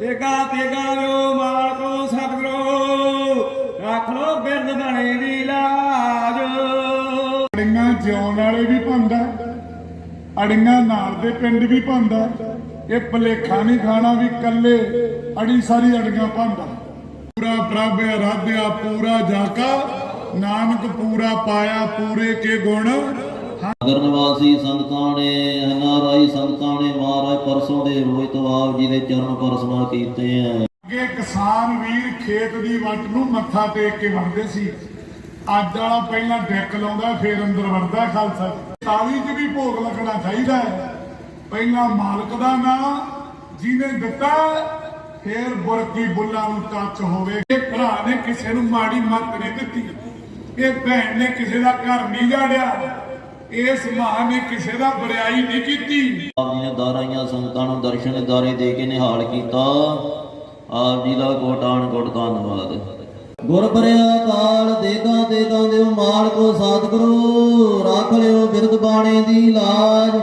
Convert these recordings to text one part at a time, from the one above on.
ਤੇਗਾ ਤੇਗਾ ਜੋ ਮਾਲਕੋ, ਸਤਿਗੁਰੂ। ਰੱਖ ਲੋ ਬਿਰਦ ਬਣੇ ਦੀ ਲਾਜ। ਅੜੀਆਂ ਜਿਉਣ ਵਾਲੇ ਵੀ ਪਾਉਂਦਾ ਅੜੀਆਂ ਨਾਲ ਦੇ ਪਿੰਡ ਵੀ ਪਾਉਂਦਾ ਇਹ ਭਲੇਖਾ ਨਹੀਂ ਖਾਣਾ ਵੀ ਕੱਲੇ ਅੜੀ ਸਾਰੀ ਅੜੀਆਂ ਪਾਉਂਦਾ ਪੂਰਾ ਪ੍ਰਭ ਆਰਾਧਿਆ, ਪੂਰਾ ਜਾਕਾ, ਨਾਨਕ ਪੂਰਾ ਪਾਇਆ, ਪੂਰੇ ਕੇ ਗੁਣ। ਨਗਰ ਨਿਵਾਸੀ ਸੰਗਤਾਂ ਨੇ ਐਨਆਰਆਈ ਸੰਗਤਾਂ ਨੇ ਮਹਾਰਾਜ ਪਰਸੋਂ ਦੇ ਰੋਜ਼ ਆਪ ਜੀ ਦੇ ਚਰਨ ਪਰਸਨਾ ਕੀਤੇ ਐ ਅੱਗੇ ਕਿਸਾਨ ਵੀਰ ਖੇਤ ਦੀ ਵੱਟ ਨੂੰ ਮੱਥਾ ਟੇਕ ਕੇ ਵੜਦੇ ਸੀ। ਅੱਜ ਵਾਲਾ ਪਹਿਲਾਂ ਡੈਕ ਲਾਉਂਦਾ, ਫੇਰ ਅੰਦਰ ਵੜਦਾ ਖਾਲਸਾ। ਤਾਲੀ 'ਚ ਵੀ ਭੋਗ ਲੱਗਣਾ ਚਾਹੀਦਾ ਹੈ। ਪਹਿਲਾਂ ਮਾਲਕ ਦਾ ਨਾਮ ਜਿਹਨੇ ਦਿੱਤਾ, ਫੇਰ ਬੁਰਕੀ ਬੁੱਲਾਂ ਨੂੰ ਟੱਚ ਹੋਵੇ। ਇਹ ਭਰਾ ਨੇ ਕਿਸੇ ਨੂੰ ਮਾੜੀ ਮੱਤ ਨਹੀਂ ਦਿੱਤੀ। ਇਹ ਭੈਣ ਨੇ ਕਿਸੇ ਦਾ ਘਰ ਨਹੀਂ ਜਾੜਿਆ। ਇਸ ਮਾਂ ਨੇ ਕਿਸੇ ਦਾ ਬਰਿਆਈ ਨਹੀਂ ਕੀਤੀ। ਆਪ ਜੀ ਨੇ ਦਾਰਾਈਆਂ ਸੰਗਤਾਂ ਨੂੰ ਦਰਸ਼ਨ ਦਾਰੇ ਦੇ ਕੇ ਨਿਹਾਲ ਕੀਤਾ। ਆਪ ਜੀ ਦਾ ਕੋਟਾਨ ਕੋਟ ਧੰਨਵਾਦ। ਗੁਰ ਬਰਿਆ ਕਾਲ ਦੇਗਾ ਦੇਗਾ ਦਿਓ ਮਾਲਕੋ ਸਤਿਗੁਰੂ ਰੱਖ ਲਿਓ ਬਿਰਦ ਬਾਣੇ ਦੀ ਲਾਜ।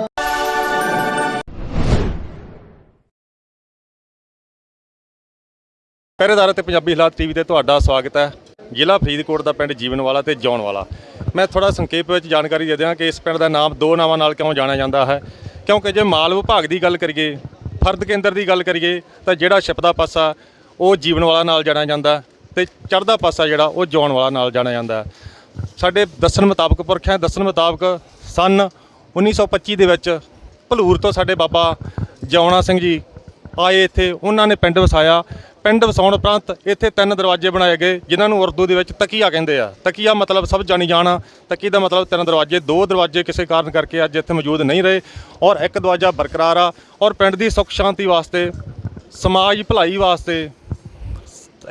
ਪਹਿਰੇਦਾਰ ਅਤੇ ਪੰਜਾਬੀ ਹਾਲਾਤ ਟੀਵੀ ਤੇ ਤੁਹਾਡਾ ਸਵਾਗਤ ਹੈ। ਜ਼ਿਲ੍ਹਾ ਫਰੀਦਕੋਟ ਦਾ ਪਿੰਡ ਜੀਵਨ ਵਾਲਾ ਤੇ ਜੌਨ ਵਾਲਾ। ਮੈਂ ਥੋੜਾ ਸੰਖੇਪ ਵਿੱਚ ਜਾਣਕਾਰੀ ਦੇ ਦਿਆਂ ਕਿ ਇਸ ਪਿੰਡ ਦਾ ਨਾਮ ਦੋ ਨਾਵਾਂ ਨਾਲ ਕਿਉਂ ਜਾਣਿਆ ਜਾਂਦਾ ਹੈ। ਕਿਉਂਕਿ ਜੇ ਮਾਲ ਵਿਭਾਗ ਦੀ ਗੱਲ ਕਰੀਏ, ਫਰਦ ਕੇਂਦਰ ਦੀ ਗੱਲ ਕਰੀਏ, ਤਾਂ ਜਿਹੜਾ ਛਿਪਦਾ ਪਾਸਾ, ਉਹ ਜੀਵਨ ਵਾਲਾ ਨਾਲ ਜਾਣਿਆ ਜਾਂਦਾ ਹੈ ਤੇ ਚੜ੍ਹਦਾ ਪਾਸਾ ਜਿਹੜਾ, ਉਹ ਜੌਨ ਵਾਲਾ ਨਾਲ ਜਾਣਿਆ ਜਾਂਦਾ ਸਾਡੇ ਦੱਸਣ ਮੁਤਾਬਕ ਪੁਰਖਿਆਂ ਦੱਸਣ ਮੁਤਾਬਕ ਸਨ 1925 ਦੇ ਵਿੱਚ ਭਲੂਰ ਤੋਂ ਸਾਡੇ ਬਾਬਾ ਜੌਣਾ ਸਿੰਘ ਜੀ ਆਏ ਇੱਥੇ। ਉਹਨਾਂ ਨੇ ਪਿੰਡ ਵਸਾਇਆ। ਪਿੰਡ ਵਸਾਉਣ ਉਪਰੰਤ ਇੱਥੇ ਤਿੰਨ ਦਰਵਾਜ਼ੇ ਬਣਾਏ ਗਏ, ਜਿਨ੍ਹਾਂ ਨੂੰ ਉਰਦੂ ਦੇ ਵਿੱਚ ਤਕੀਆ ਕਹਿੰਦੇ ਆ। ਤਕੀਆ ਮਤਲਬ ਸਭ ਜਾਣੀ ਜਾਣਾ ਤਕੀ ਦਾ ਮਤਲਬ ਤਿੰਨ ਦਰਵਾਜ਼ੇ, ਦੋ ਦਰਵਾਜ਼ੇ ਕਿਸੇ ਕਾਰਨ ਕਰਕੇ ਅੱਜ ਇੱਥੇ ਮੌਜੂਦ ਨਹੀਂ ਰਹੇ ਔਰ ਇੱਕ ਦਰਵਾਜ਼ਾ ਬਰਕਰਾਰ ਆ ਔਰ ਪਿੰਡ ਦੀ ਸੁੱਖ ਸ਼ਾਂਤੀ ਵਾਸਤੇ, ਸਮਾਜ ਭਲਾਈ ਵਾਸਤੇ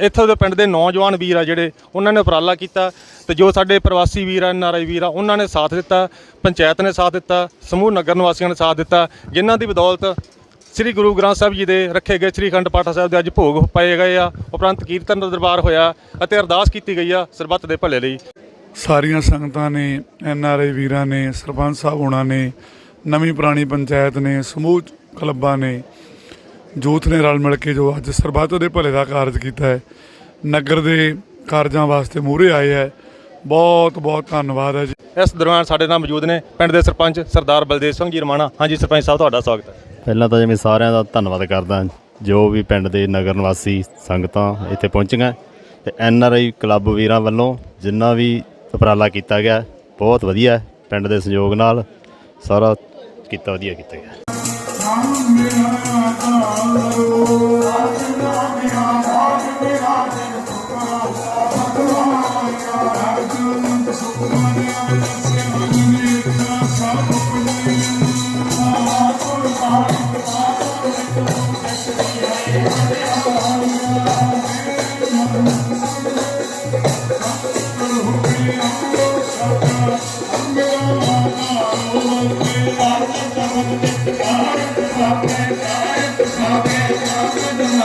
ਇੱਥੋਂ ਦੇ ਪਿੰਡ ਦੇ ਨੌਜਵਾਨ ਵੀਰ ਆ ਜਿਹੜੇ, ਉਹਨਾਂ ਨੇ ਉਪਰਾਲਾ ਕੀਤਾ ਤੇ ਜੋ ਸਾਡੇ ਪ੍ਰਵਾਸੀ ਵੀਰ ਆ ਐਨਆਰਆਈ ਵੀਰ ਆ, ਉਹਨਾਂ ਨੇ ਸਾਥ ਦਿੱਤਾ, ਪੰਚਾਇਤ ਨੇ ਸਾਥ ਦਿੱਤਾ, ਸਮੂਹ ਨਗਰ ਨਿਵਾਸੀਆਂ ਨੇ ਸਾਥ ਦਿੱਤਾ, ਜਿਨ੍ਹਾਂ ਦੀ ਬਦੌਲਤ ਸ੍ਰੀ ਗੁਰੂ ਗ੍ਰੰਥ ਸਾਹਿਬ ਜੀ ਦੇ ਰੱਖੇ ਗਏ ਸ੍ਰੀ ਅਖੰਡ ਪਾਠ ਸਾਹਿਬ ਦੇ ਅੱਜ ਭੋਗ ਪਾਏ ਗਏ ਆ ਉਪਰੰਤ ਕੀਰਤਨ ਦਾ ਦਰਬਾਰ ਹੋਇਆ ਅਤੇ ਅਰਦਾਸ ਕੀਤੀ ਗਈ ਆ ਸਰਬੱਤ ਦੇ ਭਲੇ ਲਈ। ਸਾਰੀਆਂ ਸੰਗਤਾਂ ਨੇ ਐਨ ਆਰ ਆਈ ਵੀਰਾਂ ਨੇ ਸਰਪੰਚ ਸਾਹਿਬ ਹੋਣਾ ਨੇ ਨਵੀਂ ਪੁਰਾਣੀ ਪੰਚਾਇਤ ਨੇ ਸਮੂਹ ਕਲੱਬਾਂ ਨੇ ਜੂਥ ਨੇ ਰਲ ਮਿਲ ਕੇ ਜੋ ਅੱਜ ਸਰਬੱਤ ਦੇ ਭਲੇ ਦਾ ਕਾਰਜ ਕੀਤਾ ਹੈ ਨਗਰ ਦੇ ਕਾਰਜਾਂ ਵਾਸਤੇ ਮੂਹਰੇ ਆਏ ਹੈ। ਬਹੁਤ ਬਹੁਤ ਧੰਨਵਾਦ ਹੈ ਜੀ। ਇਸ ਦੌਰਾਨ ਸਾਡੇ ਨਾਲ ਮੌਜੂਦ ਨੇ ਪਿੰਡ ਦੇ ਸਰਪੰਚ ਸਰਦਾਰ ਬਲਦੇਵ ਸਿੰਘ ਜੀ ਰਮਾਣਾ। ਹਾਂਜੀ ਸਰਪੰਚ ਸਾਹਿਬ ਤੁਹਾਡਾ ਸਵਾਗਤ ਹੈ। ਪਹਿਲਾਂ ਤਾਂ ਜਿਵੇਂ ਸਾਰਿਆਂ ਦਾ ਧੰਨਵਾਦ ਕਰਦਾ, ਜੋ ਵੀ ਪਿੰਡ ਦੇ ਨਗਰ ਨਿਵਾਸੀ ਸੰਗਤਾਂ ਇੱਥੇ ਪਹੁੰਚੀਆਂ, ਤੇ ਐਨ ਆਰ ਆਈ ਕਲੱਬ ਵੀਰਾਂ ਵੱਲੋਂ ਜਿੰਨਾ ਵੀ ਉਪਰਾਲਾ ਕੀਤਾ ਗਿਆ, ਬਹੁਤ ਵਧੀਆ ਪਿੰਡ ਦੇ ਸਹਿਯੋਗ ਨਾਲ ਸਾਰਾ ਕੀਤਾ, ਵਧੀਆ ਕੀਤਾ ਗਿਆ।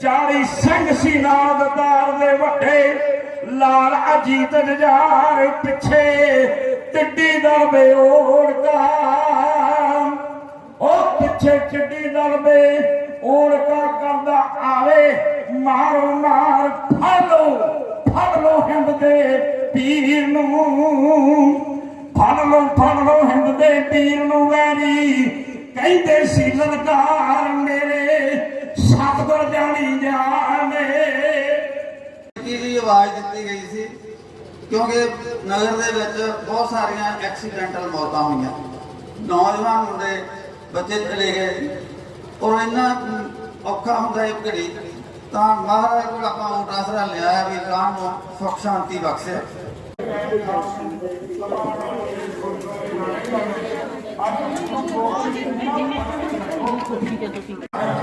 ਚਾਲੀ ਸਿੰਘ ਸੀ ਨਾਲ ਦੇ ਵੱਡੇ ਲਾਲ ਅਜੀਤ ਨਜ਼ਾਰ ਪਿੱਛੇ ਟਿੱਡੀ ਦਾ ਬੇਓੜਕਾ ਉਹ ਪਿੱਛੇ ਟਿੱਡੀ ਦਾ ਬੇਓੜਕਾ ਕਰਦਾ ਆਵੇ, ਮਾਰੋ ਮਾਰ ਫਾਲੋ ਫਾਲੋ ਹਿੰਦ ਦੇ ਪੀਰ ਨੂੰ। ਫੜ ਲੋ ਫੜ ਲੋ ਹਿੰਦ ਦੇ ਪੀਰ ਨੂੰ ਵੈਰੀ ਕਹਿੰਦੇ ਸੀ ਲਲਕਾਰ ਮੇਰੇ, ਸਤਿਗੁਰ ਜਾਣੀ ਜਾਣੇ ਦੀ। ਵੀ ਆਵਾਜ਼ ਦਿੱਤੀ ਗਈ ਸੀ, ਕਿਉਂਕਿ ਨਗਰ ਦੇ ਵਿੱਚ ਬਹੁਤ ਸਾਰੀਆਂ ਐਕਸੀਡੈਂਟਲ ਮੌਤਾਂ ਹੋਈਆਂ। ਨੌਜਵਾਨ ਮੁੰਡੇ, ਬੱਚੇ ਚਲੇ ਗਏ। ਔਰ ਇੰਨਾ ਔਖਾ ਹੁੰਦਾ ਹੈ ਘੜੀ, ਤਾਂ ਮਹਾਰਾਜ ਕੋਲ ਆਪਾਂ ਓਟ ਆਸਰਾ ਲਿਆ ਵੀ ਕਾਂ ਨੂੰ ਸੁਖ ਸ਼ਾਂਤੀ ਬਖਸ਼ੇ। ঠিক আছে ঠিক আছে